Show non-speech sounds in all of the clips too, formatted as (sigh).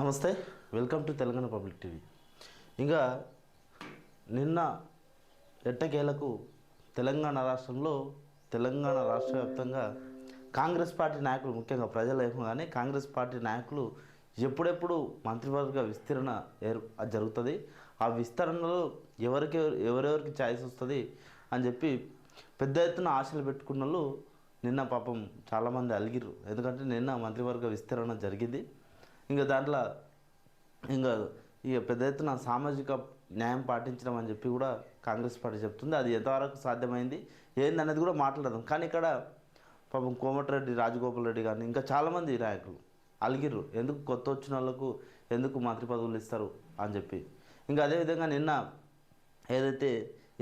నమస్తే welcome to Telangana public TV. ఇంకా నిన్న ఎట్టకేలకు తెలంగాణ రాష్ట్రంలో తెలంగాణ రాష్ట్ర వ్యాప్తంగా కాంగ్రెస్ పార్టీ నాయకులు ముఖ్యంగా ప్రజలు ఏమో కానీ కాంగ్రెస్ పార్టీ నాయకులు ఎప్పుడెప్పుడు మంత్రివర్గ విస్తరణ ఏర్ జరుగుతుంది. ఆ విస్తరణలో ఎవరికి ఎవరెవరికి ఛాయిస్ వస్తుంది అని చెప్పి పెద్ద ఎత్తున ఆశలు పెట్టుకున్న వాళ్ళు నిన్న పాపం చాలామంది అలిగిర్రు. ఎందుకంటే నిన్న మంత్రివర్గ విస్తరణ జరిగింది. ఇంకా దాంట్లో ఇంకా ఇక పెద్ద ఎత్తున సామాజిక న్యాయం పాటించడం అని చెప్పి కూడా కాంగ్రెస్ పార్టీ చెప్తుంది. అది ఎంతవరకు సాధ్యమైంది? ఏందనేది కూడా మాట్లాడదాం. కానీ ఇక్కడ పాపం కోమటిరెడ్డి రాజగోపాల్ రెడ్డి కానీ ఇంకా చాలామంది నాయకులు అలిగిర్రు. ఎందుకు కొత్త వచ్చిన వాళ్ళకు ఎందుకు మంత్రి పదవులు ఇస్తారు అని చెప్పి. ఇంకా అదేవిధంగా నిన్న ఏదైతే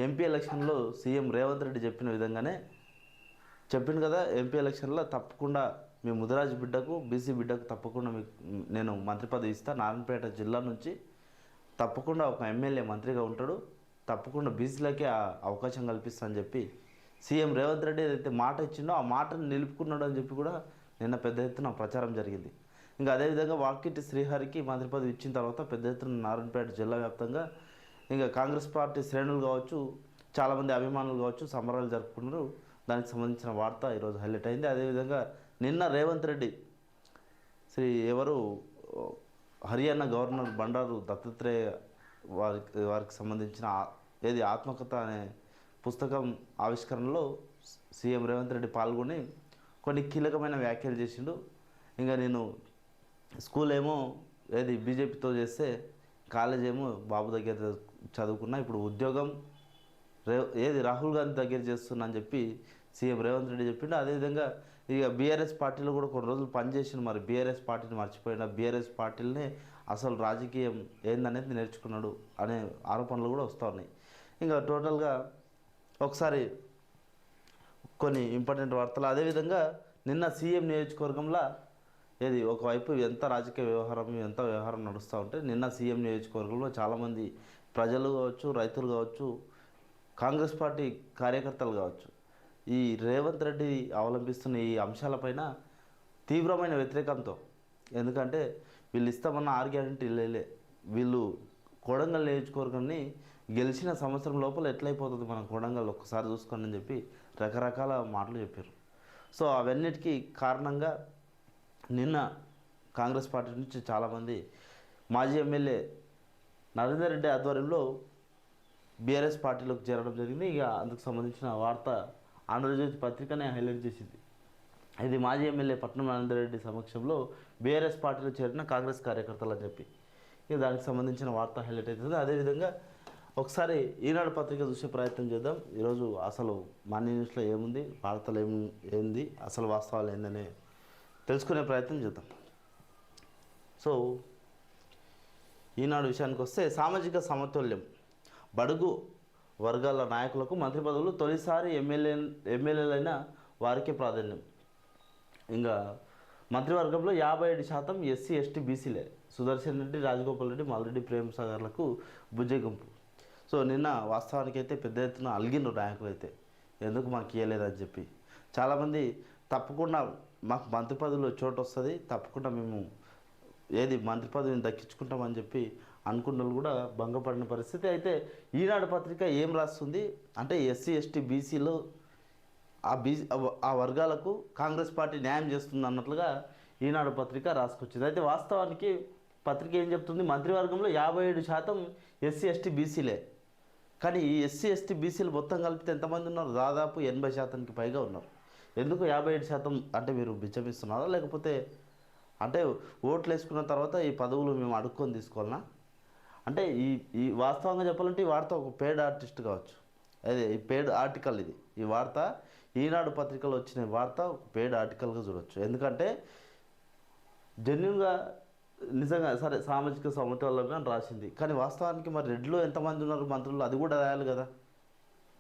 ఎంపీ ఎలక్షన్లో సీఎం రేవంత్ రెడ్డి చెప్పిన విధంగానే చెప్పింది కదా ఎంపీ ఎలక్షన్లో తప్పకుండా మీ ముదిరాజు బిడ్డకు బీసీ బిడ్డకు తప్పకుండా మీకు నేను మంత్రి పదవి ఇస్తా. నారాయణపేట జిల్లా నుంచి తప్పకుండా ఒక ఎమ్మెల్యే మంత్రిగా ఉంటాడు. తప్పకుండా బీసీలకే ఆ అవకాశం కల్పిస్తా అని చెప్పి సీఎం రేవంత్ రెడ్డి ఏదైతే మాట ఇచ్చిండో ఆ మాటను నిలుపుకున్నాడు అని చెప్పి కూడా నిన్న పెద్ద ఎత్తున ప్రచారం జరిగింది. ఇంకా అదేవిధంగా వాకిటి శ్రీహరికి మంత్రి పదవి ఇచ్చిన తర్వాత పెద్ద ఎత్తున నారాయణపేట జిల్లా వ్యాప్తంగా ఇంకా కాంగ్రెస్ పార్టీ శ్రేణులు కావచ్చు చాలామంది అభిమానులు కావచ్చు సంబరాలు జరుపుకున్నారు దానికి సంబంధించిన వార్త ఈరోజు హైలైట్ అయింది. అదేవిధంగా నిన్న రేవంత్ రెడ్డి శ్రీ ఎవరు హర్యానా గవర్నర్ బండారు దత్తాత్రేయ వారికి వారికి సంబంధించిన ఏది ఆత్మకథ అనే పుస్తకం ఆవిష్కరణలో సీఎం రేవంత్ రెడ్డి పాల్గొని కొన్ని కీలకమైన వ్యాఖ్యలు చేసిండు. ఇంకా నేను స్కూల్ ఏమో ఏది బీజేపీతో చేస్తే కాలేజ్ ఏమో బాబు దగ్గర చదువుకున్నా ఇప్పుడు ఉద్యోగం రే ఏది రాహుల్ గాంధీ దగ్గర చేస్తున్నా అని చెప్పి సీఎం రేవంత్ రెడ్డి చెప్పిండు. అదేవిధంగా ఇక బీఆర్ఎస్ పార్టీలో కూడా కొన్ని రోజులు పనిచేసిన మరి. బీఆర్ఎస్ పార్టీని మర్చిపోయిన బీఆర్ఎస్ పార్టీలనే అసలు రాజకీయం ఏందనేది నేర్చుకున్నాడు అనే ఆరోపణలు కూడా వస్తూ ఉన్నాయి. ఇంకా టోటల్గా ఒకసారి కొన్ని ఇంపార్టెంట్ వార్తలు. అదేవిధంగా నిన్న సీఎం నియోజకవర్గంలో ఏది ఒకవైపు ఎంత రాజకీయ వ్యవహారం ఎంత వ్యవహారం నడుస్తూ ఉంటే నిన్న సీఎం నియోజకవర్గంలో చాలామంది ప్రజలు కావచ్చు రైతులు కావచ్చు కాంగ్రెస్ పార్టీ కార్యకర్తలు కావచ్చు ఈ రేవంత్ రెడ్డి అవలంబిస్తున్న ఈ అంశాలపైన తీవ్రమైన వ్యతిరేకంతో. ఎందుకంటే వీళ్ళు ఇస్తామన్న ఆరు లేలే. వీళ్ళు కొడంగల్ నియోజకవర్గాన్ని గెలిచిన సంవత్సరం లోపల ఎట్లయిపోతుంది మనం కొడంగల్ ఒక్కసారి చూసుకోండి అని చెప్పి రకరకాల మాటలు చెప్పారు. సో అవన్నిటికీ కారణంగా నిన్న కాంగ్రెస్ పార్టీ నుంచి చాలామంది మాజీ ఎమ్మెల్యే నరేందర్ రెడ్డి ఆధ్వర్యంలో బీఆర్ఎస్ పార్టీలోకి చేరడం జరిగింది. ఇక అందుకు సంబంధించిన వార్త ఆంధ్రజ్యోతి పత్రికనే హైలైట్ చేసింది. ఇది మాజీ ఎమ్మెల్యే పట్నం ఆనందరెడ్డి సమక్షంలో బీఆర్ఎస్ పార్టీలో చేరిన కాంగ్రెస్ కార్యకర్తలు అని చెప్పి. ఇక దానికి సంబంధించిన వార్త హైలైట్ అవుతుంది అదేవిధంగా ఒకసారి ఈనాడు పత్రిక చూసే ప్రయత్నం చేద్దాం. ఈరోజు అసలు మనీ న్యూస్లో ఏముంది? వార్తలు ఏం ఏంది? అసలు వాస్తవాలు ఏందనే తెలుసుకునే ప్రయత్నం చేద్దాం. సో ఈనాడు విషయానికి వస్తే సామాజిక సమతుల్యం. బడుగు వర్గాల నాయకులకు మంత్రి పదవులు తొలిసారి ఎమ్మెల్యే ఎమ్మెల్యేలైన వారికే ప్రాధాన్యం. ఇంకా మంత్రివర్గంలో యాభై ఏడు శాతం ఎస్సీ ఎస్టీ బీసీలే. సుదర్శన్ రెడ్డి రాజగోపాల్ రెడ్డి మల్రెడ్డి ప్రేమ్ సాగర్లకు బుజ్జగింపు సో నిన్న వాస్తవానికి అయితే పెద్ద ఎత్తున అలిగిన నాయకులు అయితే ఎందుకు మాకు ఇవ్వలేదని చెప్పి. చాలామంది తప్పకుండా మాకు మంత్రి పదవిలో చోటు వస్తుంది తప్పకుండా మేము ఏది మంత్రి పదవిని దక్కించుకుంటామని చెప్పి అనుకున్న వాళ్ళు కూడా భంగపడిన పరిస్థితి. అయితే ఈనాడు పత్రిక ఏం రాస్తుంది? అంటే ఎస్సీ ఎస్టీ బీసీలో ఆ బీ ఆ వర్గాలకు కాంగ్రెస్ పార్టీ న్యాయం చేస్తుంది అన్నట్లుగా ఈనాడు పత్రిక రాసుకొచ్చింది. అయితే వాస్తవానికి పత్రిక ఏం చెప్తుంది? మంత్రివర్గంలో యాభై ఏడు శాతం ఎస్సీ ఎస్టీ బీసీలే. కానీ ఈ ఎస్సీ ఎస్టీ బీసీలు మొత్తం కలిపితే ఎంతమంది ఉన్నారు? దాదాపు ఎనభై శాతానికి పైగా ఉన్నారు. ఎందుకు యాభై ఏడు శాతం అంటే మీరు బిచ్చమిస్తున్నారా? లేకపోతే అంటే ఓట్లు వేసుకున్న తర్వాత ఈ పదవులు మేము అడుక్కొని తీసుకోవాలనా? అంటే ఈ ఈ వాస్తవంగా చెప్పాలంటే ఈ వార్త ఒక పేడ్ ఆర్టిస్ట్ కావచ్చు. అదే ఈ పేడ్ ఆర్టికల్ ఇది. ఈ వార్త ఈనాడు పత్రికలో వచ్చిన వార్త ఒక పేడ్ ఆర్టికల్గా చూడవచ్చు ఎందుకంటే జెన్యున్గా నిజంగా సరే సామాజిక సమతుల్యం అని రాసింది. కానీ వాస్తవానికి మరి రెడ్లో ఎంతమంది ఉన్నారు మంత్రులు? అది కూడా రాయాలి కదా.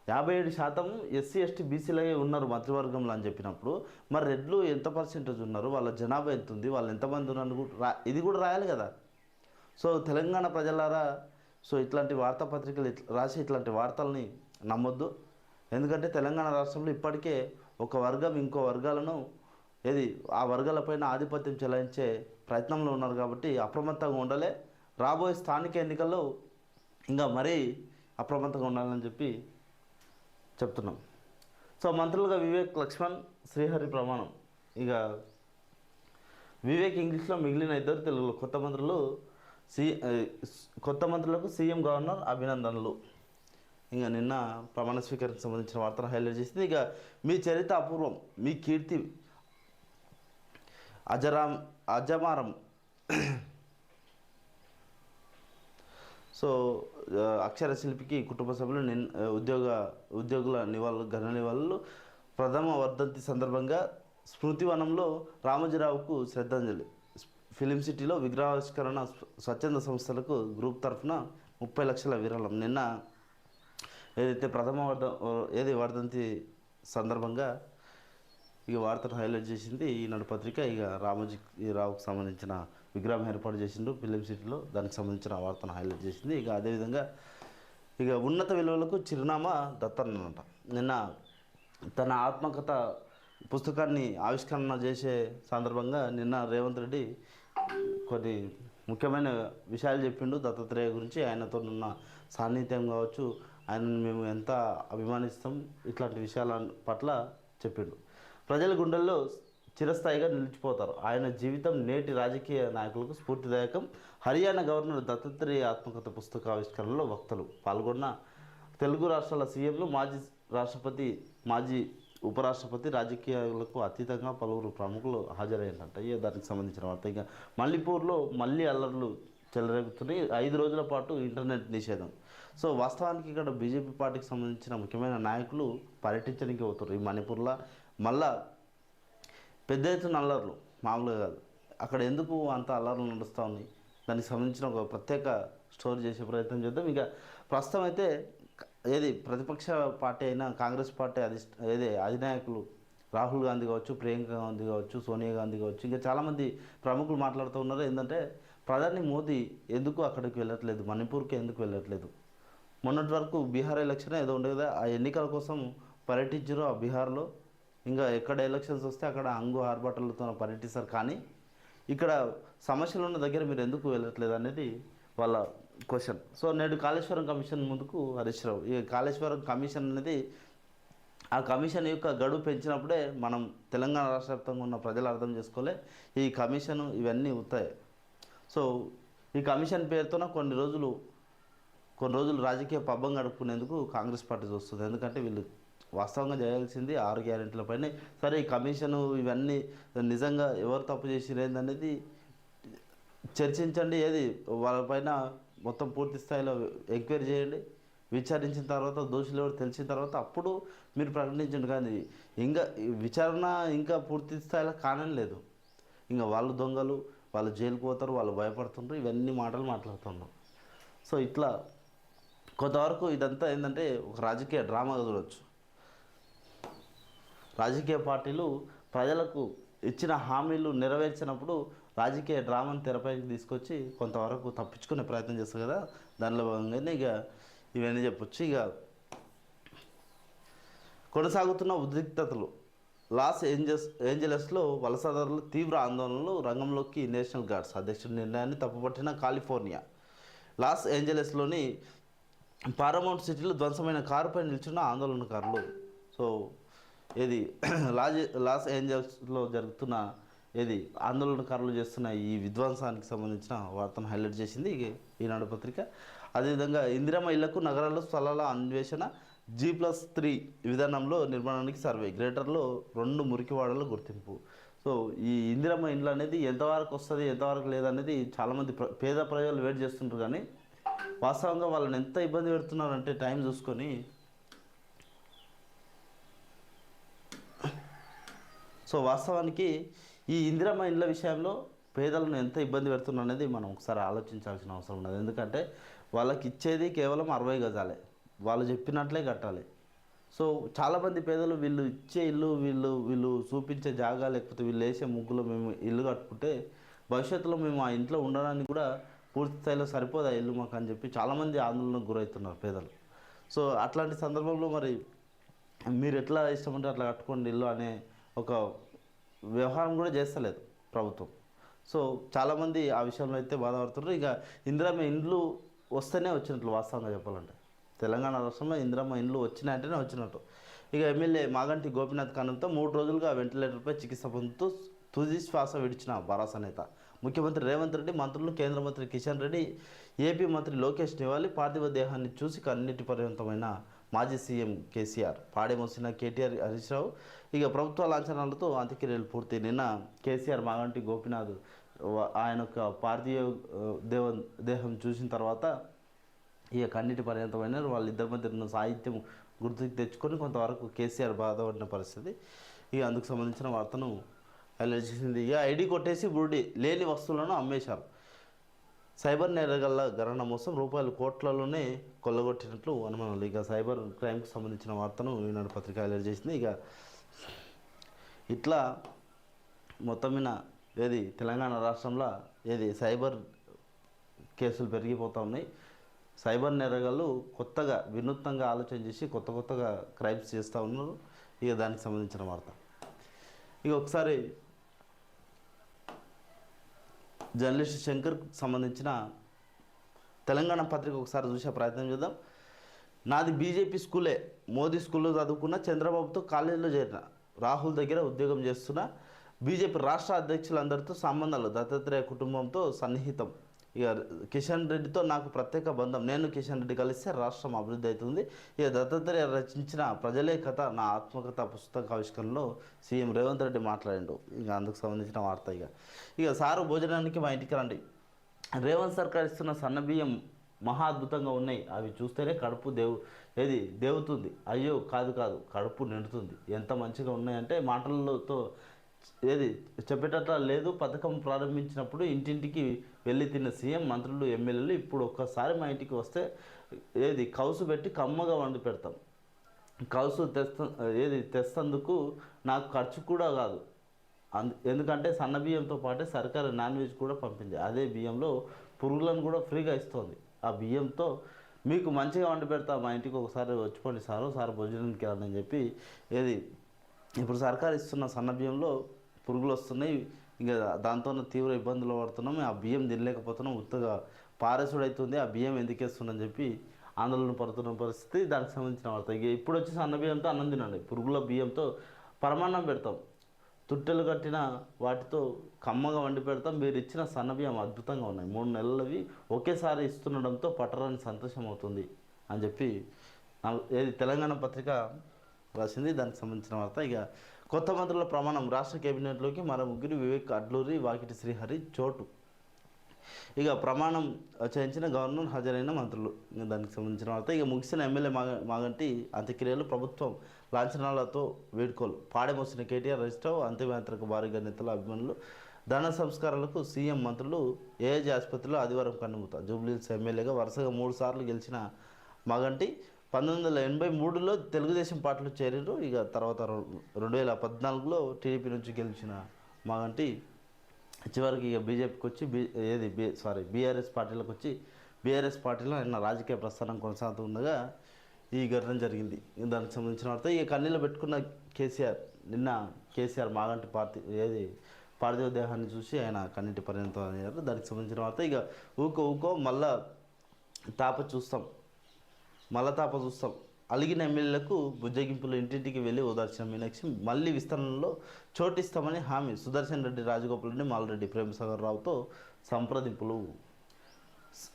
యాభై ఏడు శాతం ఎస్సీ ఎస్టీ బీసీలే ఉన్నారు మంత్రివర్గంలో అని చెప్పినప్పుడు మరి రెడ్లు ఎంత పర్సెంటేజ్ ఉన్నారు? వాళ్ళ జనాభా ఎంత ఉంది? వాళ్ళు ఎంతమంది ఉన్నారు? కూడా రా ఇది కూడా రాయాలి కదా. సో తెలంగాణ ప్రజలారా సో ఇట్లాంటి వార్తాపత్రికలు ఇట్లా రాసి ఇట్లాంటి వార్తల్ని నమ్మొద్దు. ఎందుకంటే తెలంగాణ రాష్ట్రంలో ఇప్పటికే ఒక వర్గం ఇంకో వర్గాలను ఏది ఆ వర్గాలపైన ఆధిపత్యం చెలాయించే ప్రయత్నంలో ఉన్నారు కాబట్టి అప్రమత్తంగా ఉండాలి. రాబోయే స్థానిక ఎన్నికల్లో ఇంకా మరీ అప్రమత్తంగా ఉండాలని చెప్పి చెప్తున్నాం. సో మంత్రులుగా వివేక్ లక్ష్మణ్ శ్రీహరి ప్రమాణం. ఇక వివేక్ ఇంగ్లీష్లో మిగిలిన ఇద్దరు తెలుగులో కొత్త మంత్రులు సి కొత్త మంత్రులకు సీఎం గవర్నర్ అభినందనలు. ఇంకా నిన్న ప్రమాణ స్వీకారానికి సంబంధించిన వార్తను హైలైట్ చేసింది. ఇక మీ చరిత్ర అపూర్వం మీ కీర్తి అజరాం అజమారం. సో అక్షర శిల్పికి కుటుంబ సభ్యులు నిన్ ఉద్యోగ ఉద్యోగుల నివాళులు ఘన నివాళులు. ప్రథమ వర్ధంతి సందర్భంగా స్మృతివనంలో రామోజీరావుకు శ్రద్ధాంజలి. ఫిలిం సిటీలో విగ్రహావిష్కరణ స్వచ్ఛంద సంస్థలకు గ్రూప్ తరఫున ముప్పై లక్షల విరాళం. నిన్న ఏదైతే ప్రథమ వర్ధ ఏది వర్ధంతి సందర్భంగా ఇక వార్తను హైలైట్ చేసింది ఈనాడు పత్రిక ఇక రామోజీ రావుకు సంబంధించిన విగ్రహం ఏర్పాటు చేసిండు. ఫిలిం సిటీలో దానికి సంబంధించిన వార్తను హైలైట్ చేసింది. ఇక అదేవిధంగా ఇక ఉన్నత విలువలకు చిరునామా దత్తన్నమాట నిన్న తన ఆత్మకథ పుస్తకాన్ని ఆవిష్కరణ చేసే సందర్భంగా నిన్న రేవంత్ రెడ్డి కొన్ని ముఖ్యమైన విషయాలు చెప్పిండు దత్తాత్రేయ గురించి. ఆయనతో ఉన్న సాన్నిధ్యం కావచ్చు ఆయనను మేము ఎంత అభిమానిస్తాం ఇట్లాంటి విషయాల పట్ల చెప్పిండు. ప్రజల గుండెల్లో చిరస్థాయిగా నిలిచిపోతారు. ఆయన జీవితం నేటి రాజకీయ నాయకులకు స్ఫూర్తిదాయకం. హర్యానా గవర్నర్ దత్తాత్రేయ ఆత్మకథ పుస్తక ఆవిష్కరణలో వక్తలు పాల్గొన్న తెలుగు రాష్ట్రాల సీఎంలు మాజీ రాష్ట్రపతి మాజీ ఉపరాష్ట్రపతి రాజకీయాలకు అతీతంగా పలువురు ప్రముఖులు హాజరయ్యారంట. అయ్యే దానికి సంబంధించిన వార్త? ఇంకా మల్లిపూర్లో మళ్ళీ అల్లర్లు చెలరేగుతున్నాయి. ఐదు రోజుల పాటు ఇంటర్నెట్ నిషేధం. సో వాస్తవానికి ఇక్కడ బీజేపీ పార్టీకి సంబంధించిన ముఖ్యమైన నాయకులు పర్యటించడానికి పోతారు ఈ మణిపూర్లో మళ్ళా పెద్ద ఎత్తున అల్లర్లు. మామూలుగా కాదు. అక్కడ ఎందుకు అంత అల్లర్లు నడుస్తూ ఉన్నాయి? దానికి సంబంధించిన ఒక ప్రత్యేక స్టోరీ చేసే ప్రయత్నం చేద్దాం. ఇంకా ప్రస్తుతం అయితే ఏది ప్రతిపక్ష పార్టీ అయినా కాంగ్రెస్ పార్టీ అధి ఏది అధినాయకులు రాహుల్ గాంధీ కావచ్చు ప్రియాంక గాంధీ కావచ్చు సోనియా గాంధీ కావచ్చు ఇంకా చాలామంది ప్రముఖులు మాట్లాడుతూ ఉన్నారు. ఏంటంటే ప్రధాని మోదీ ఎందుకు అక్కడికి వెళ్ళట్లేదు? మణిపూర్కి ఎందుకు వెళ్ళట్లేదు? మొన్నటి వరకు బీహార్ ఎలక్షన్ ఏదో ఉండే కదా ఆ ఎన్నికల కోసం పర్యటించారు ఆ బీహార్లో. ఇంకా ఎక్కడ ఎలక్షన్స్ వస్తే అక్కడ అంగు ఆర్భాటాలతో పర్యటిస్తారు. కానీ ఇక్కడ సమస్యలు ఉన్న దగ్గర మీరు ఎందుకు వెళ్ళట్లేదు అనేది వాళ్ళ క్వశ్చన్ సో నేడు కాళేశ్వరం కమిషన్ ముందుకు హరీష్ రావు. ఈ కాళేశ్వరం కమిషన్ అనేది ఆ కమిషన్ యొక్క గడువు పెంచినప్పుడే మనం తెలంగాణ రాష్ట్ర వ్యాప్తంగా ఉన్న ప్రజలు అర్థం చేసుకోలే. ఈ కమిషన్ ఇవన్నీ అవుతాయి సో ఈ కమిషన్ పేరుతోన కొన్ని రోజులు కొన్ని రోజులు రాజకీయ పబ్బం గడుపుకునేందుకు కాంగ్రెస్ పార్టీ చూస్తుంది. ఎందుకంటే వీళ్ళు వాస్తవంగా చేయాల్సింది ఆరు గ్యారెంటీలపైనే సరే ఈ కమిషన్ ఇవన్నీ నిజంగా ఎవరు తప్పు చేసిరు చర్చించండి. ఏది? వాళ్ళపైన మొత్తం పూర్తి స్థాయిలో ఎంక్వైరీ చేయండి. విచారించిన తర్వాత దోషులు ఎవరు తెలిసిన తర్వాత అప్పుడు మీరు ప్రకటించండి. కానీ ఇంకా విచారణ ఇంకా పూర్తి స్థాయిలో కానని లేదు. ఇంకా వాళ్ళు దొంగలు వాళ్ళు జైలుకు పోతారు వాళ్ళు భయపడుతుండ్రు. ఇవన్నీ మాటలు మాట్లాడుతున్నారు సో ఇట్లా కొంతవరకు ఇదంతా ఏంటంటే ఒక రాజకీయ డ్రామాగా చూడవచ్చు రాజకీయ పార్టీలు ప్రజలకు ఇచ్చిన హామీలు నెరవేర్చినప్పుడు రాజకీయ డ్రామాను తెరపైకి తీసుకొచ్చి కొంతవరకు తప్పించుకునే ప్రయత్నం చేస్తారు కదా దానిలో భాగంగానే ఇక ఇవన్నీ చెప్పొచ్చు. ఇక కొనసాగుతున్న ఉద్రిక్తతలు. లాస్ ఏంజల్స్ ఏంజలస్లో వలసదారులు తీవ్ర ఆందోళనలు రంగంలోకి నేషనల్ గార్డ్స్ అధ్యక్షుడి నిర్ణయాన్ని తప్పుపట్టిన కాలిఫోర్నియా. లాస్ ఏంజలస్లోని పారమౌంట్ సిటీలో ధ్వంసమైన కారుపై నిల్చున్న ఆందోళనకారులు. సో ఇది (clears throat) లాజ్ లాస్ ఏంజల్స్లో జరుగుతున్న ఏది ఆందోళనకారులు చేస్తున్న ఈ విధ్వంసానికి సంబంధించిన వార్తను హైలైట్ చేసింది ఈనాడు పత్రిక. అదేవిధంగా ఇందిరమ్మ ఇళ్ళకు నగరాల్లో స్థలాల అన్వేషణ జీ ప్లస్ త్రీ విధానంలో నిర్మాణానికి సర్వే గ్రేటర్లో రెండు మురికివాడల గుర్తింపు. సో ఈ ఇందిరమ్మ ఇండ్లు అనేది ఎంతవరకు వస్తుంది ఎంతవరకు లేదనేది చాలామంది ప్ర- పేద ప్రజలు వెయిట్ చేస్తుంటారు కానీ వాస్తవంగా వాళ్ళని ఎంత ఇబ్బంది పెడుతున్నారంటే టైం చూసుకొని సో వాస్తవానికి ఈ ఇందిరమ్మ ఇండ్ల విషయంలో పేదలను ఎంత ఇబ్బంది పెడుతున్నా అనేది మనం ఒకసారి ఆలోచించాల్సిన అవసరం ఉన్నది. ఎందుకంటే వాళ్ళకి ఇచ్చేది కేవలం అరవై గజాలే. వాళ్ళు చెప్పినట్లే కట్టాలి. సో చాలామంది పేదలు వీళ్ళు ఇచ్చే ఇల్లు వీళ్ళు వీళ్ళు చూపించే జాగా లేకపోతే వీళ్ళు వేసే ముగ్గులో మేము ఇల్లు కట్టుకుంటే భవిష్యత్తులో మేము ఆ ఇంట్లో ఉండడానికి కూడా పూర్తి స్థాయిలో సరిపోదా ఇల్లు మాకు అని చెప్పి చాలామంది ఆందోళనకు గురవుతున్నారు పేదలు. సో అట్లాంటి సందర్భంలో మరి మీరు ఎట్లా ఇష్టం అట్లా కట్టుకోండి ఇల్లు అనే ఒక వ్యవహారం కూడా చేస్తలేదు ప్రభుత్వం. సో చాలామంది ఆ విషయంలో అయితే బాధపడుతున్నారు ఇక ఇందిరమ్మ ఇండ్లు వస్తేనే వచ్చినట్లు వాస్తవంగా చెప్పాలంటే. తెలంగాణ రాష్ట్రంలో ఇందిరమ్మ ఇండ్లు వచ్చినాయంటేనే వచ్చినట్టు. ఇక ఎమ్మెల్యే మాగంటి గోపీనాథ్ కానంతో మూడు రోజులుగా వెంటిలేటర్పై చికిత్స పొందుతూ తుది శ్వాస విడిచిన భరోసా నేత. ముఖ్యమంత్రి రేవంత్ రెడ్డి మంత్రులు కేంద్ర మంత్రి కిషన్ రెడ్డి ఏపీ మంత్రి లోకేష్ నివాళి పార్థివ దేహాన్ని చూసి కన్నీటి పర్యంతమైన మాజీ సీఎం కేసీఆర్. పాడేమోసిన కేటీఆర్ హరీష్ రావు ఇక ప్రభుత్వ లాంఛనాలతో అంత్యక్రియలు పూర్తి. నిన్న కేసీఆర్ మాగంటి గోపినాథ్ ఆయన యొక్క పార్థివ దేవ దేహం చూసిన తర్వాత ఇక కన్నీటి పర్యంతమైన వాళ్ళిద్దరి మధ్య ఉన్న సాహిత్యం గుర్తుకు తెచ్చుకొని కొంతవరకు కేసీఆర్ బాధపడిన పరిస్థితి. ఇక అందుకు సంబంధించిన వార్తను హైలైట్ చేసింది. ఇక ఐడి కొట్టేసి బుడి లేని వస్తువులను అమ్మేశారు. సైబర్ నేరగల్ల గణన మోసం రూపాయలు కోట్లలోనే కొల్లగొట్టినట్లు అనుమానాలు. ఇక సైబర్ క్రైమ్కి సంబంధించిన వార్తను ఈనాడు పత్రిక హైలైట్ చేసింది. ఇక ఇట్లా మొత్తం మీద ఏది తెలంగాణ రాష్ట్రంలో ఏది సైబర్ కేసులు పెరిగిపోతూ ఉన్నాయి. సైబర్ నేరగాళ్ళు కొత్తగా వినూత్నంగా ఆలోచన చేసి కొత్త కొత్తగా క్రైమ్స్ చేస్తూ ఉన్నారు. ఇక దానికి సంబంధించిన వార్త. ఇక ఒకసారి జర్నలిస్ట్ శంకర్కి సంబంధించిన తెలంగాణ పత్రిక ఒకసారి చూసే ప్రయత్నం చేద్దాం. నాది బీజేపీ స్కూలే. మోదీ స్కూల్లో చదువుకున్న చంద్రబాబుతో కాలేజీలో చేరిన. రాహుల్ దగ్గర ఉద్యోగం చేస్తున్న బీజేపీ రాష్ట్ర అధ్యక్షులందరితో సంబంధాలు దత్తాత్రేయ కుటుంబంతో సన్నిహితం. ఇక కిషన్ రెడ్డితో నాకు ప్రత్యేక బంధం. నేను కిషన్ రెడ్డి కలిస్తే రాష్ట్రం అభివృద్ధి అవుతుంది. ఇక దత్తాత్రేయ రచించిన ప్రజలే కథ నా ఆత్మకథ పుస్తక ఆవిష్కరణలో సీఎం రేవంత్ రెడ్డి మాట్లాడిండు. ఇక అందుకు సంబంధించిన వార్త ఇక. ఇక సారు భోజనానికి మా ఇంటికి రండి. రేవంత్ సర్కార్ ఇస్తున్న సన్న బియ్యం మహా అద్భుతంగా ఉన్నాయి. అవి చూస్తేనే కడుపు దేవు ఏది? దేవుతుంది. అయ్యో కాదు కాదు. కడుపు నిండుతుంది. ఎంత మంచిగా ఉన్నాయంటే మాటలతో ఏది? చెప్పేటట్లా లేదు. పథకం ప్రారంభించినప్పుడు ఇంటింటికి వెళ్ళి తిన్న సీఎం మంత్రులు ఎమ్మెల్యేలు ఇప్పుడు ఒక్కసారి మా ఇంటికి వస్తే ఏది? కౌసు పెట్టి కమ్మగా వండి పెడతాం. కౌసు తెస్త ఏది? తెస్తందుకు నాకు ఖర్చు కూడా కాదు. అందు ఎందుకంటే సన్న బియ్యంతో పాటే సర్కారు నాన్ వెజ్ కూడా పంపింది. అదే బియ్యంలో పురుగులను కూడా ఫ్రీగా ఇస్తుంది. ఆ బియ్యంతో మీకు మంచిగా వండి పెడతా మా ఇంటికి ఒకసారి వచ్చిపోండి సారు సార్ భోజనానికి రండి అని చెప్పి ఏది ఇప్పుడు సర్కారు ఇస్తున్న సన్న బియ్యంలో పురుగులు వస్తున్నాయి ఇంకా దాంతో తీవ్ర ఇబ్బందులు పడుతున్నాం ఆ బియ్యం తినలేకపోతున్నాం ఉత్తగా పారేసుడు అవుతుంది ఆ బియ్యం ఎందుకేస్తుందని చెప్పి ఆందోళన పడుతున్న పరిస్థితి దానికి సంబంధించిన వార్త. ఇక ఇప్పుడు వచ్చి సన్న బియ్యంతో అన్నం తినండి పురుగుల బియ్యంతో పరమాన్నం పెడతాం. తుట్టెలు కట్టిన వాటితో కమ్మగా వండి పెడతాం. మీరు ఇచ్చిన సన్నబియ్యం అద్భుతంగా ఉన్నాయి. మూడు నెలలవి ఒకేసారి ఇస్తుండడంతో పట్టరాని సంతోషం అవుతుంది అని చెప్పి ఏది తెలంగాణ పత్రిక రాసింది. దానికి సంబంధించిన వార్త. ఇక కొత్త మంత్రుల ప్రమాణం రాష్ట్ర కేబినెట్లోకి మరో ముగ్గురు వివేక్ అడ్లూరి వాకిటి శ్రీహరి చోటు ఇక ప్రమాణం చేయించిన గవర్నర్ హాజరైన మంత్రులు. దానికి సంబంధించిన వార్త ఇక ముగిసిన ఎమ్మెల్యే మాగ మాగంటి అంత్యక్రియలు ప్రభుత్వం లాంఛనాలతో వేడుకోలు. పాడెమోసిన కేటీఆర్ రిజిస్టర్ అంత్యయాత్రకు భారీగా నేతల అభిమానులు ధన సంస్కారాలకు సీఎం మంత్రులు ఏఏజీ ఆసుపత్రిలో ఆదివారం కన్నుమూత. జూబ్లీహిల్స్ ఎమ్మెల్యేగా వరుసగా మూడు సార్లు గెలిచిన మాగంటి పంతొమ్మిది వందల ఎనభై మూడులో తెలుగుదేశం పార్టీలో చేరారు ఇక తర్వాత రెండు వేల పద్నాలుగులో టీడీపీ నుంచి గెలిచిన మాగంటి చివరికి ఇక బీజేపీకి వచ్చి బీ ఏది బీ సారీ బీఆర్ఎస్ పార్టీలకు వచ్చి బీఆర్ఎస్ పార్టీలో ఆయన రాజకీయ ప్రస్థానం కొనసాగుతుండగా ఈ ఘటన జరిగింది. దానికి సంబంధించిన వార్త ఇక కన్నీళ్ళు పెట్టుకున్న కేసీఆర్ నిన్న కేసీఆర్ మాగంటి పార్టీ ఏది పార్థివ దేహాన్ని చూసి ఆయన కన్నీటి పరిణతం అయ్యారు. దానికి సంబంధించిన వార్త ఇక ఊకో ఊకో మళ్ళా తాప చూస్తాం మళ్ళా తాప చూస్తాం. అలిగిన ఎమ్మెల్యేలకు బుజ్జగింపులు ఇంటింటికి వెళ్ళి ఓదార్చిన మీనాక్షి మళ్ళీ విస్తరణలో చోటిస్తామని హామీ. సుదర్శన్ రెడ్డి రాజగోపాల్ రెడ్డి మాలరెడ్డి ప్రేమసాగర్ రావుతో సంప్రదింపులు.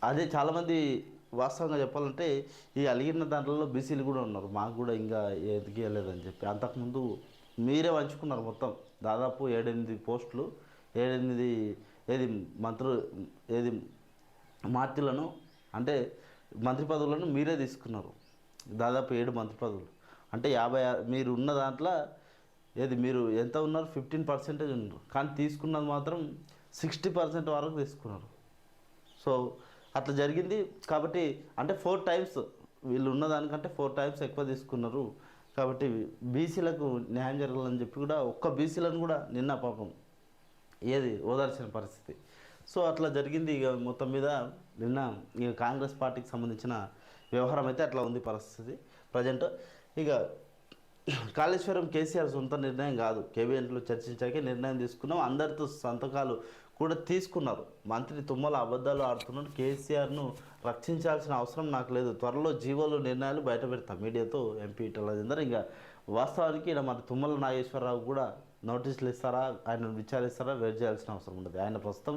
అదే చాలామంది వాస్తవంగా చెప్పాలంటే ఈ అలిగిన దాంట్లో బీసీలు కూడా ఉన్నారు. మాకు కూడా ఇంకా ఎదిగేయలేదని చెప్పి. అంతకుముందు మీరే వంచుకున్నారు మొత్తం. దాదాపు ఏడెనిమిది పోస్టులు ఏడెనిమిది ఏది మంత్రు ఏది మార్తులను అంటే మంత్రి పదవులను మీరే తీసుకున్నారు. దాదాపు ఏడు మంత్రి పదవులు. అంటే యాభై ఆరు- మీరు ఉన్న దాంట్లో ఏది మీరు ఎంత ఉన్నారు? ఫిఫ్టీన్ పర్సెంటేజ్ ఉన్నారు. కానీ తీసుకున్నది మాత్రం సిక్స్టీ పర్సెంట్ వరకు తీసుకున్నారు. సో అట్లా జరిగింది. కాబట్టి అంటే ఫోర్ టైమ్స్ వీళ్ళు ఉన్నదానికంటే ఫోర్ టైమ్స్ ఎక్కువ తీసుకున్నారు. కాబట్టి బీసీలకు న్యాయం జరగాలని చెప్పి కూడా ఒక్క బీసీలను కూడా నిన్న పాపం ఏది ఓదార్చిన పరిస్థితి. సో అట్లా జరిగింది. ఇక మొత్తం మీద నిన్న ఇక కాంగ్రెస్ పార్టీకి సంబంధించిన వ్యవహారం అయితే అట్లా ఉంది పరిస్థితి. ప్రజెంట్ ఇక కాళేశ్వరం కేసీఆర్ సొంత నిర్ణయం కాదు. కేబినెట్లో చర్చించాకే నిర్ణయం తీసుకున్నాం. అందరితో సంతకాలు కూడా తీసుకున్నారు. మంత్రి తుమ్మల అబద్ధాలు ఆడుతున్నాడు. కేసీఆర్ను రక్షించాల్సిన అవసరం నాకు లేదు. త్వరలో జీవోలు నిర్ణయాలు బయట పెడతాం. మీడియాతో ఎంపీ ఇటల రాజేందర్ ఇంకా వాస్తవానికి ఇలా మన తుమ్మల నాగేశ్వరరావు కూడా నోటీసులు ఇస్తారా? ఆయన విచారిస్తారా? వెయిట్ చేయాల్సిన అవసరం ఉండదు. ఆయన ప్రస్తుతం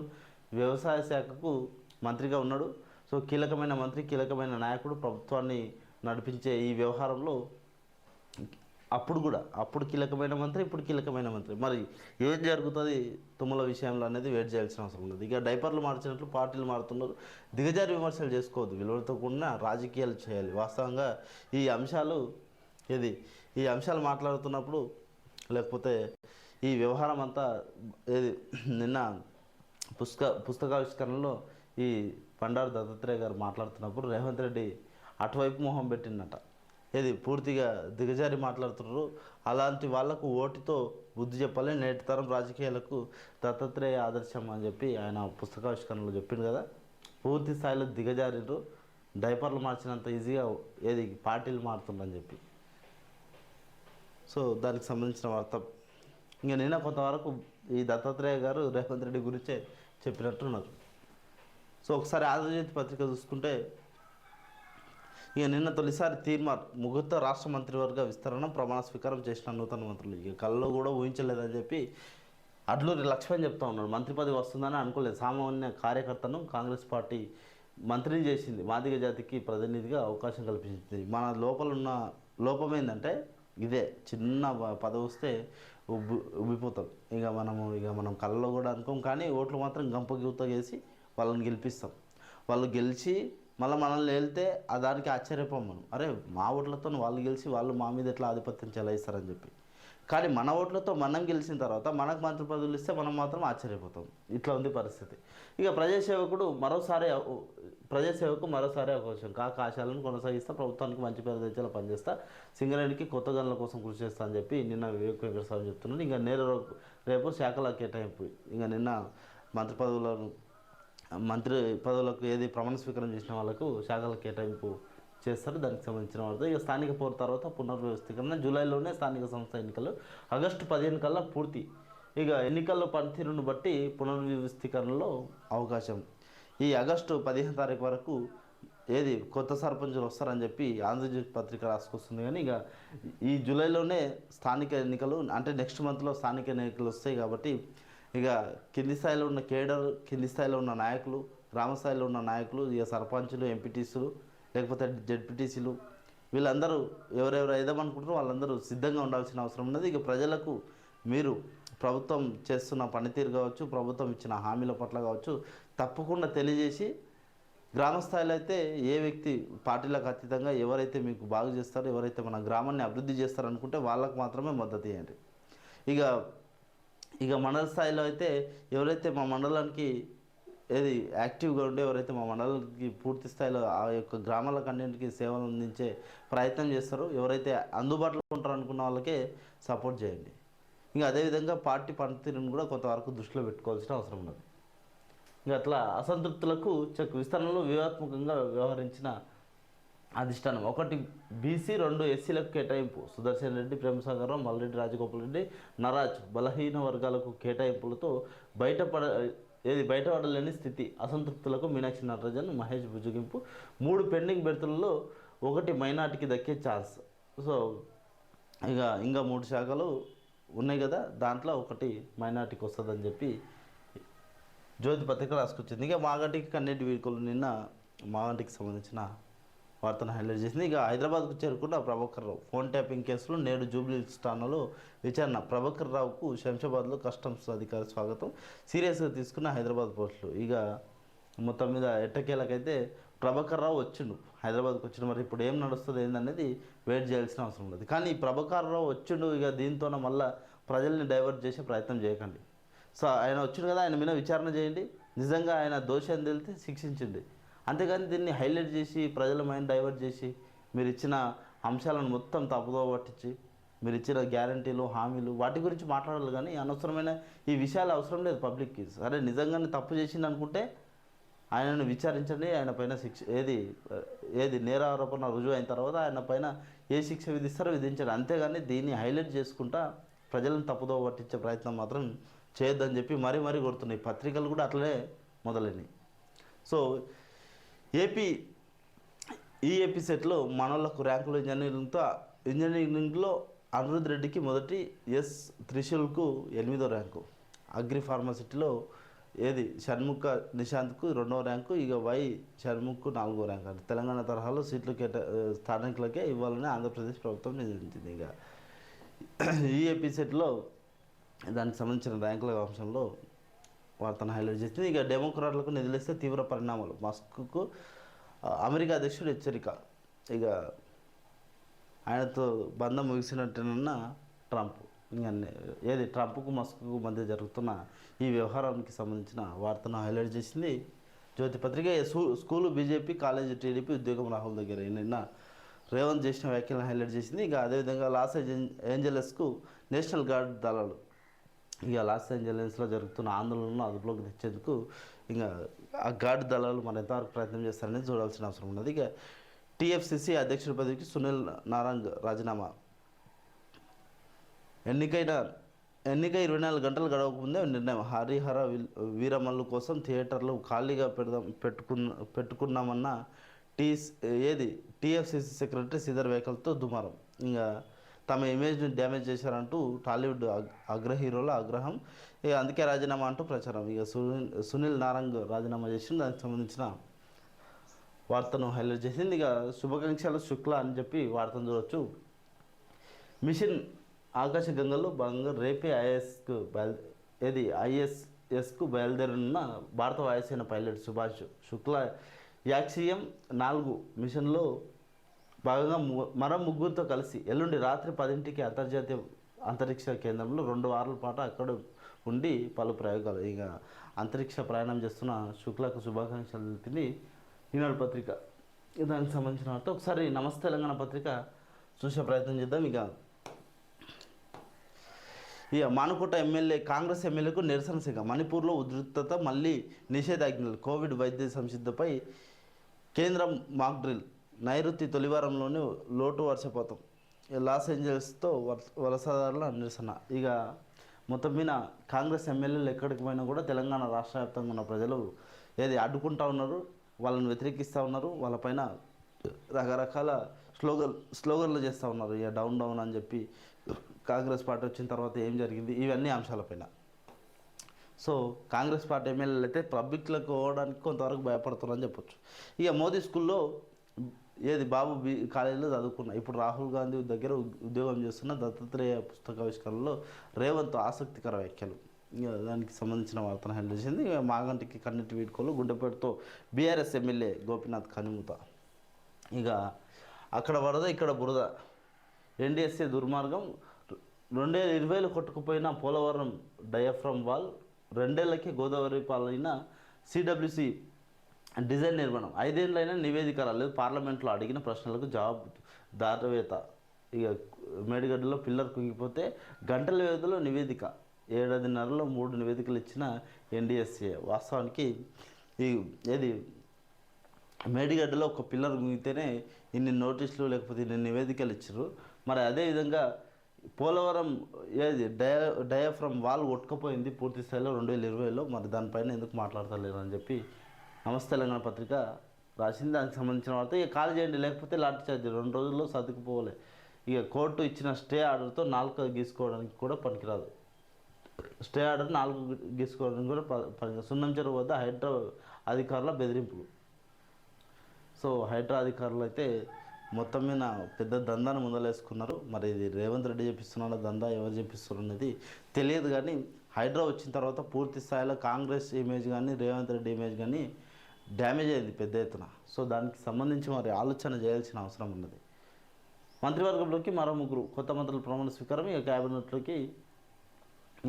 వ్యవసాయ శాఖకు మంత్రిగా ఉన్నాడు. సో కీలకమైన మంత్రి కీలకమైన నాయకుడు ప్రభుత్వాన్ని నడిపించే ఈ వ్యవహారంలో అప్పుడు కూడా అప్పుడు కీలకమైన మంత్రి ఇప్పుడు కీలకమైన మంత్రి. మరి ఏం జరుగుతుంది తుమ్మల విషయంలో అనేది వెయిట్ చేయాల్సిన అవసరం ఉంది ఇక డైపర్లు మార్చినట్లు పార్టీలు మారుతున్నారు. దిగజారి విమర్శలు చేసుకోవద్దు. విలువలతో కూడిన రాజకీయాలు చేయాలి. వాస్తవంగా ఈ అంశాలు ఇది ఈ అంశాలు మాట్లాడుతున్నప్పుడు లేకపోతే ఈ వ్యవహారం అంతా ఏది? నిన్న పుస్తక పుస్తకావిష్కరణలో ఈ బండారు దత్తాత్రేయ గారు మాట్లాడుతున్నప్పుడు రేవంత్ రెడ్డి అటువైపు మొహం పెట్టిందట ఏది పూర్తిగా దిగజారి మాట్లాడుతున్నారు. అలాంటి వాళ్ళకు ఓటుతో బుద్ధి చెప్పాలి. నేటి తరం రాజకీయాలకు దత్తాత్రేయ ఆదర్శం అని చెప్పి ఆయన పుస్తకావిష్కరణలో చెప్పింది కదా. పూర్తి స్థాయిలో దిగజారిరు డైపర్లు మార్చినంత ఈజీగా ఏది పార్టీలు మారుతుందని చెప్పి. సో దానికి సంబంధించిన వార్త. ఇంకా నిన్న కొంతవరకు ఈ దత్తాత్రేయ గారు రేవంత్ రెడ్డి గురించే చెప్పినట్టున్నారు. సో ఒకసారి ఆంధ్రజ్యోతి పత్రిక చూసుకుంటే ఇక నిన్న తొలిసారి తీర్మార్ ముహూర్త రాష్ట్ర మంత్రివర్గ విస్తరణ ప్రమాణ స్వీకారం చేసిన నూతన మంత్రులు. ఇక కళ్ళలో కూడా ఊహించలేదని చెప్పి అడ్లూరి లక్ష్మణ్ చెప్తా ఉన్నాడు. మంత్రి పదవి వస్తుందని అనుకోలేదు. సామాన్య కార్యకర్తను కాంగ్రెస్ పార్టీ మంత్రిని చేసింది. మాదిగ జాతికి ప్రతినిధిగా అవకాశం కల్పించింది. మన లోపల ఉన్న లోపం ఏంటంటే ఇదే చిన్న పదవి వస్తే ఉబ్బి ఉబ్బిపోతాం. ఇక మనము ఇక మనం కళ్ళలో కూడా అనుకోం. కానీ ఓట్లు మాత్రం గంప గివ్వుతో చేసి వాళ్ళని గెలిపిస్తాం. వాళ్ళు గెలిచి మళ్ళీ మనల్ని వెళ్తే ఆ దానికి ఆశ్చర్యపోం మనం. అరే మా ఓట్లతో వాళ్ళు గెలిచి వాళ్ళు మా మీద ఎట్లా ఆధిపత్యం చెలాయిస్తారని చెప్పి. కానీ మన ఓట్లతో మనం గెలిచిన తర్వాత మనకు మంత్రి పదవులు ఇస్తే మనం మాత్రం ఆశ్చర్యపోతాం. ఇట్లా ఉంది పరిస్థితి. ఇక ప్రజాసేవకుడు మరోసారి ప్రజాసేవకు మరోసారి అవకాశం. కాక ఆశయాలను కొనసాగిస్తా ప్రభుత్వానికి మంచి పేరు తెచ్చేలా పనిచేస్తా సింగరేణికి కొత్త గనుల కోసం కృషి చేస్తా అని చెప్పి నిన్న వివేక్ వెంకటస్వామి చెప్తున్నాడు. ఇంకా నేర రేపు శాఖల కేటాయింపు. ఇంకా నిన్న మంత్రి పదవులను మంత్రి పదవులకు ఏది ప్రమాణ స్వీకారం చేసిన వాళ్ళకు శాఖల కేటాయింపు చేస్తారు. దానికి సంబంధించిన వార్త ఇక స్థానిక పోరు తర్వాత పునర్వ్యవస్థీకరణ. జూలైలోనే స్థానిక సంస్థ ఎన్నికలు. ఆగస్టు పదిహేను కల్లా పూర్తి. ఇక ఎన్నికల్లో పనితీరును బట్టి పునర్వ్యవస్థీకరణలో అవకాశం. ఈ ఆగస్టు పదిహేను తారీఖు వరకు ఏది కొత్త సర్పంచులు వస్తారని చెప్పి ఆంధ్రజ్యోతి పత్రిక రాసుకొస్తుంది. కానీ ఇక ఈ జూలైలోనే స్థానిక ఎన్నికలు అంటే నెక్స్ట్ మంత్లో స్థానిక ఎన్నికలు వస్తాయి కాబట్టి ఇక కింది స్థాయిలో ఉన్న కేడర్ కింది స్థాయిలో ఉన్న నాయకులు గ్రామ స్థాయిలో ఉన్న నాయకులు ఇక సర్పంచులు ఎంపీటీసీలు లేకపోతే జెడ్పీటీసీలు వీళ్ళందరూ ఎవరెవరు అయిదామనుకుంటారో వాళ్ళందరూ సిద్ధంగా ఉండాల్సిన అవసరం ఉన్నది. ఇక ప్రజలకు మీరు ప్రభుత్వం చేస్తున్న పనితీరు కావచ్చు ప్రభుత్వం ఇచ్చిన హామీల పట్ల కావచ్చు తప్పకుండా తెలియజేసి గ్రామ స్థాయిలో అయితే ఏ వ్యక్తి పార్టీలకు అతీతంగా ఎవరైతే మీకు బాగు చేస్తారో ఎవరైతే మన గ్రామాన్ని అభివృద్ధి చేస్తారనుకుంటే వాళ్ళకు మాత్రమే మద్దతు ఇవ్వండి ఇక ఇక మండల స్థాయిలో అయితే ఎవరైతే మా మండలానికి ఏది యాక్టివ్గా ఉండే ఎవరైతే మా మండలానికి పూర్తి స్థాయిలో ఆ యొక్క గ్రామాల కంటెంట్కి సేవలు అందించే ప్రయత్నం చేస్తారో ఎవరైతే అందుబాటులో ఉంటారనుకున్న వాళ్ళకే సపోర్ట్ చేయండి. ఇంకా అదేవిధంగా పార్టీ పనితీరును కూడా కొంతవరకు దృష్టిలో పెట్టుకోవాల్సిన అవసరం ఉన్నది. ఇంకా అట్లా అసంతృప్తులకు చెక్ విస్తరణలో వ్యూహాత్మకంగా వ్యవహరించిన అధిష్టానం. ఒకటి బీసీ రెండు ఎస్సీలకు కేటాయింపు. సుదర్శన్ రెడ్డి ప్రేమసాగర్ రావు మల్రెడ్డి రాజగోపాల్ రెడ్డి నరాజ్ బలహీన వర్గాలకు కేటాయింపులతో బయటపడ ఏది బయటపడలేని స్థితి. అసంతృప్తులకు మీనాక్షి నటరాజన్ మహేష్ భుజగింపు. మూడు పెండింగ్ బెర్తులలో ఒకటి మైనార్టీకి దక్కే ఛాన్స్. సో ఇక ఇంకా మూడు శాఖలు ఉన్నాయి కదా దాంట్లో ఒకటి మైనార్టీకి వస్తుందని చెప్పి జ్యోతి పత్రిక రాసుకొచ్చింది. ఇక మాగంటికి కన్నెటి వీడుకలు నిన్న మాగంటికి సంబంధించిన వార్తను హైలైట్ చేసింది. ఇక హైదరాబాద్కు చేరుకున్న ప్రభాకర్ రావు ఫోన్ ట్యాపింగ్ కేసులో నేడు జూబ్లీ స్థానంలో విచారణ. ప్రభాకర్ రావుకు శంషాబాద్లో కస్టమ్స్ అధికారి స్వాగతం. సీరియస్గా తీసుకున్న హైదరాబాద్ పోస్టులు. ఇక మొత్తం మీద ఎట్టకేలకైతే ప్రభాకర్ రావు వచ్చిండు. హైదరాబాద్కి వచ్చిండు. మరి ఇప్పుడు ఏం నడుస్తుంది ఏందనేది వెయిట్ చేయాల్సిన అవసరం ఉంది కానీ ప్రభాకర్ రావు వచ్చిండు. ఇక దీంతోన మళ్ళీ ప్రజల్ని డైవర్ట్ చేసే ప్రయత్నం చేయకండి. సో ఆయన వచ్చిండు కదా ఆయన మీద విచారణ చేయండి. నిజంగా ఆయన దోషాన్ని తెలితే శిక్షించండి. అంతేగాని దీన్ని హైలైట్ చేసి ప్రజల మైండ్ డైవర్ట్ చేసి మీరు ఇచ్చిన అంశాలను మొత్తం తప్పుదో పట్టించి మీరు ఇచ్చిన గ్యారంటీలు హామీలు వాటి గురించి మాట్లాడాలి కానీ అనవసరమైన ఈ విషయాలు అవసరం లేదు పబ్లిక్కి. సరే నిజంగానే తప్పు చేసింది అనుకుంటే ఆయనను విచారించండి ఆయన పైన శిక్ష ఏది ఏది నేరారోపణ రుజువు అయిన తర్వాత ఆయన పైన ఏ శిక్ష విధిస్తారో విధించండి. అంతేగాని దీన్ని హైలైట్ చేసుకుంటా ప్రజలను తప్పుదో పట్టించే ప్రయత్నం మాత్రం చేయొద్దని చెప్పి మరీ మరీ కొడుతున్నాయి పత్రికలు కూడా అట్లనే మొదలైనవి సో ఏపీ ఈ ఏపీ మనోళ్ళకు ర్యాంకులు ఇంజనీరింగ్తో ఇంజనీరింగ్లో అనిరుద్ రెడ్డికి మొదటి ఎస్ త్రిశూల్కు ఎనిమిదో ర్యాంకు. అగ్రి ఫార్మసిటీలో ఏది? షణ్ముఖ నిశాంత్కు రెండవ ర్యాంకు ఇక వై షణ్ముఖ్కు నాలుగో ర్యాంకు. అంటే తెలంగాణ తరహాలో సీట్లు కేటా స్థానికులకే ఇవ్వాలని ఆంధ్రప్రదేశ్ ప్రభుత్వం నిర్ణయించింది ఇక. ఈ ఏపీ దానికి సంబంధించిన ర్యాంకుల అంశంలో వార్తను హైలైట్ చేసింది. ఇక డెమోక్రాట్లకు నిధులిస్తే తీవ్ర పరిణామాలు. మస్క్కు అమెరికా అధ్యక్షుడు హెచ్చరిక. ఇక ఆయనతో బంధం ముగిసినట్టేనన్న ట్రంప్. ఇంకా ఏది ట్రంప్కు మస్క్కు మధ్య జరుగుతున్న ఈ వ్యవహారానికి సంబంధించిన వార్తను హైలైట్ చేసింది జ్యోతి పత్రిక. స్కూ- స్కూలు బీజేపీ కాలేజీ టీడీపీ ఉద్యోగం రాహుల్ దగ్గర. నిన్న రేవంత్ చేసిన వ్యాఖ్యలను హైలైట్ చేసింది. ఇక అదేవిధంగా లాస్ ఏంజలస్కు నేషనల్ గార్డ్ దళాలు. ఇక లాస్ ఏంజలస్లో జరుగుతున్న ఆందోళనను అదుపులోకి తెచ్చేందుకు ఇంకా ఆ గార్డ్ దళాలు మరి ఎంతవరకు ప్రయత్నం చేస్తారనేది చూడాల్సిన అవసరం ఉన్నది. ఇక టీఎఫ్సిసి అధ్యక్షుడి పదవికి సునీల్ నారాంగ్ రాజీనామా. ఎన్నికైన ఎన్నిక ఇరవై నాలుగు గంటలు గడవకముందే నిర్ణయం. హరిహర వీల్- వీరమల్లు కోసం థియేటర్లు ఖాళీగా పెడదాం పెట్టుకున్న పెట్టుకున్నామన్న టీ ఏది? టీఎఫ్సిసి సెక్రటరీ శ్రీధర్ వేకల్తో దుమారం. ఇంకా తమ ఇమేజ్ని డ్యామేజ్ చేశారంటూ టాలీవుడ్ అగ్ర హీరోల ఆగ్రహం. ఇక అందుకే రాజీనామా అంటూ ప్రచారం. ఇక సునీల్ సునీల్ నారంగ్ రాజీనామా చేసింది. దానికి సంబంధించిన వార్తను హైలైట్ చేసింది. ఇక శుభాకాంక్షలు శుక్ల అని చెప్పి వార్తను చూడవచ్చు మిషన్ ఆకాశగంగలో భాగంగా రేపే ఐఎస్కు బయలు ఏది? ఐఎస్ఎస్కు బయలుదేరనున్న భారత వాయుసేన పైలట్ సుభాష్ శుక్ల యాక్సియం నాలుగు మిషన్లో భాగంగా మరో ముగ్గురితో కలిసి ఎల్లుండి రాత్రి పదింటికి అంతర్జాతీయ అంతరిక్ష కేంద్రంలో రెండు వారాల పాటు అక్కడ ఉండి పలు ప్రయోగాలు. ఇక అంతరిక్ష ప్రయాణం చేస్తున్న శుక్లకు శుభాకాంక్షలు తెలిపింది ఈనాడు పత్రిక. దానికి సంబంధించిన వార్త. ఒకసారి నమస్తే తెలంగాణ పత్రిక చూసే ప్రయత్నం చేద్దాం. ఇక ఇక మానుకోట ఎమ్మెల్యే కాంగ్రెస్ ఎమ్మెల్యేకు నిరసన శాఖ. మణిపూర్లో ఉధృతత మళ్ళీ నిషేధాజ్ఞలు. కోవిడ్ వైద్య సంసిద్ధపై కేంద్రం మాక్ డ్రిల్. నైరుతి తొలివారంలోనే లోటు వర్షపాతం లాస్ ఏంజల్స్తో వలస వలసదారుల నిరసన. ఇక మొత్తం మీద కాంగ్రెస్ ఎమ్మెల్యేలు ఎక్కడికి పోయినా కూడా తెలంగాణ రాష్ట్ర వ్యాప్తంగా ఉన్న ప్రజలు ఏది అడ్డుకుంటా ఉన్నారు వాళ్ళని వ్యతిరేకిస్తూ ఉన్నారు వాళ్ళపైన రకరకాల స్లోగన్ స్లోగన్లు చేస్తూ ఉన్నారు. ఇక డౌన్ డౌన్ అని చెప్పి కాంగ్రెస్ పార్టీ వచ్చిన తర్వాత ఏం జరిగింది? ఇవన్నీ అంశాలపైన సో కాంగ్రెస్ పార్టీ ఎమ్మెల్యేలు అయితే పబ్లిక్లకు పోవడానికి కొంతవరకు భయపడుతున్నారని చెప్పొచ్చు. ఇక మోదీ స్కూల్లో ఏది బాబు బి కాలేజీలో చదువుకున్నా. ఇప్పుడు రాహుల్ గాంధీ దగ్గర ఉద్యోగం చేస్తున్న దత్తాత్రేయ పుస్తకావిష్కరణలో రేవంత్ ఆసక్తికర వ్యాఖ్యలు. ఇక దానికి సంబంధించిన వార్తను హ్యాండిల్ చేసింది. మాగంటికి కన్నెట్టి వీడ్కోలు గుండెపేటతో బీఆర్ఎస్ ఎమ్మెల్యే గోపీనాథ్ కనిమూత. ఇక అక్కడ వరద ఇక్కడ బురద. ఎన్డీఎస్ఏ దుర్మార్గం రెండే ఇరవైలో కొట్టుకుపోయిన పోలవరం డయాఫ్రమ్ వాల్ రెండేళ్ళకే గోదావరి పాలైన సిడబ్ల్యూసి డిజైన్ నిర్మాణం. ఐదేళ్ళైనా నివేదిక రాలేదు. పార్లమెంట్లో అడిగిన ప్రశ్నలకు జవాబు దాటవేత. ఇక మేడిగడ్డలో పిల్లర్ కుంగిపోతే గంటల వ్యవధిలో నివేదిక. ఏడాదిన్నరలో మూడు నివేదికలు ఇచ్చిన ఎన్డీఎస్ఏ. వాస్తవానికి ఈ ఏది? మేడిగడ్డలో ఒక పిల్లర్ ముగితేనే ఇన్ని నోటీసులు లేకపోతే ఇన్ని నివేదికలు ఇచ్చారు మరి అదేవిధంగా పోలవరం ఏది? డయా డయాఫ్రమ్ వాల్ కొట్టుకుపోయింది పూర్తి స్థాయిలో రెండు వేల ఇరవైలో. మరి దానిపైన ఎందుకు మాట్లాడతలేరు అని చెప్పి నమస్తే తెలంగాణ పత్రిక రాసింది. దానికి సంబంధించిన వార్త ఇక కాల్ చేయండి లేకపోతే లాఠీ చార్జ్ రెండు రోజుల్లో సర్దుకుపోవాలి. ఇక కోర్టు ఇచ్చిన స్టే ఆర్డర్తో నాలుగు గీసుకోవడానికి కూడా పనికిరాదు. స్టే ఆర్డర్ నాలుగు గీసుకోవడానికి కూడా పనికి సున్నం చెరువు వద్ద హైడ్రా అధికారుల బెదిరింపులు. సో హైడ్రా అధికారులు అయితే మొత్తం మీద పెద్ద దందాను ముందలేసుకున్నారు. మరి ఇది రేవంత్ రెడ్డి చెప్పిస్తున్నాడో దందా ఎవరు చెప్పిస్తున్నారు అనేది తెలియదు కానీ హైడ్రా వచ్చిన తర్వాత పూర్తి స్థాయిలో కాంగ్రెస్ ఇమేజ్ కానీ రేవంత్ రెడ్డి ఇమేజ్ కానీ డ్యామేజ్ అయింది పెద్ద ఎత్తున. సో దానికి సంబంధించి మరి ఆలోచన చేయాల్సిన అవసరం ఉన్నది. మంత్రివర్గంలోకి మరో ముగ్గురు కొత్త మంత్రుల ప్రమాణ స్వీకారం ఇక క్యాబినెట్లోకి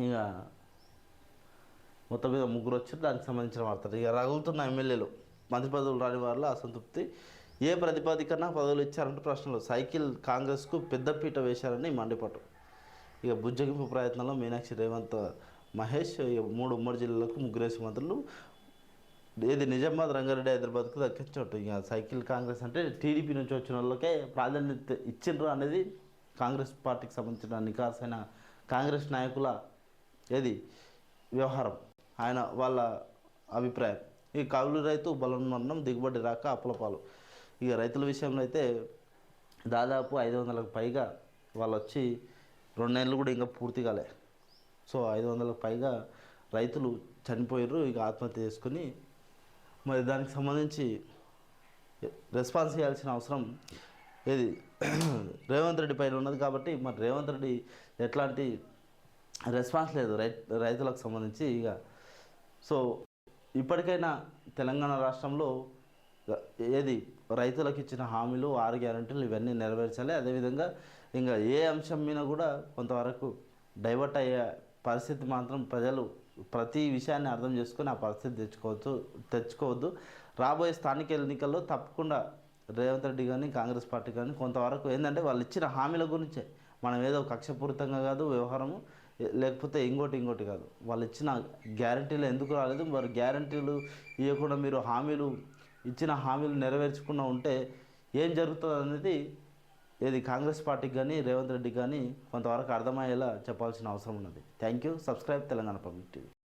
ఇక మొత్తం మీద ముగ్గురు వచ్చారు. దానికి సంబంధించిన వార్తలు ఇక రగులుతున్న ఎమ్మెల్యేలు మంత్రి పదవులు రాని వారిలో అసంతృప్తి. ఏ ప్రతిపాదికన పదవులు ఇచ్చారంటే ప్రశ్నలు. సైకిల్ కాంగ్రెస్కు పెద్దపీట వేశారని మండిపట్టు ఇక బుజ్జగింపు ప్రయత్నంలో మీనాక్షి రేవంత్ మహేష్ ఇక మూడు ఉమ్మడి జిల్లాలకు ముగ్గురేసి మంత్రులు ఏది నిజామాబాద్ రంగారెడ్డి హైదరాబాద్కు దక్కించట్టు ఇక సైకిల్ కాంగ్రెస్ అంటే టీడీపీ నుంచి వచ్చిన వాళ్ళకే ప్రాధాన్యత ఇచ్చిండ్రు అనేది కాంగ్రెస్ పార్టీకి సంబంధించిన నికాసైన కాంగ్రెస్ నాయకుల ఏది? వ్యవహారం. ఆయన వాళ్ళ అభిప్రాయం. ఈ కౌలు రైతు బలమరణం దిగుబడి రాక అప్పులపాలు ఇక రైతుల విషయంలో అయితే దాదాపు ఐదు వందలకు పైగా వాళ్ళు వచ్చి రెండు నెలలు కూడా ఇంకా పూర్తి కాలే. సో ఐదు వందలకు పైగా రైతులు చనిపోయారు ఇక ఆత్మహత్య చేసుకుని మరి దానికి సంబంధించి రెస్పాన్స్ చేయాల్సిన అవసరం ఏది? రేవంత్ రెడ్డి పైన ఉన్నది కాబట్టి మరి రేవంత్ రెడ్డి ఎట్లాంటి రెస్పాన్స్ లేదు రై రైతులకు సంబంధించి ఇక. సో ఇప్పటికైనా తెలంగాణ రాష్ట్రంలో ఏది? రైతులకు ఇచ్చిన హామీలు ఆరు గ్యారంటీలు ఇవన్నీ నెరవేర్చాలి. అదేవిధంగా ఇంకా ఏ అంశం మీద కూడా కొంతవరకు డైవర్ట్ అయ్యే పరిస్థితి మాత్రం ప్రజలు ప్రతి విషయాన్ని అర్థం చేసుకొని ఆ పరిస్థితి తెచ్చుకోవచ్చు తెచ్చుకోవద్దు. రాబోయే స్థానిక ఎన్నికల్లో తప్పకుండా రేవంత్ రెడ్డి కానీ కాంగ్రెస్ పార్టీ కానీ కొంతవరకు ఏంటంటే వాళ్ళు ఇచ్చిన హామీల గురించే. మనం ఏదో కక్షపూరితంగా కాదు వ్యవహారము లేకపోతే ఇంకోటి ఇంకోటి కాదు. వాళ్ళు ఇచ్చిన గ్యారంటీలు ఎందుకు రాలేదు? మరి గ్యారంటీలు ఇవ్వకుండా మీరు హామీలు ఇచ్చిన హామీలు నెరవేర్చకుండా ఉంటే ఏం జరుగుతుంది అనేది ఏది కాంగ్రెస్ పార్టీకి కానీ రేవంత్ రెడ్డికి కానీ కొంతవరకు అర్థమయ్యేలా చెప్పాల్సిన అవసరం ఉన్నది. Thank you. Subscribe Telangana public TV.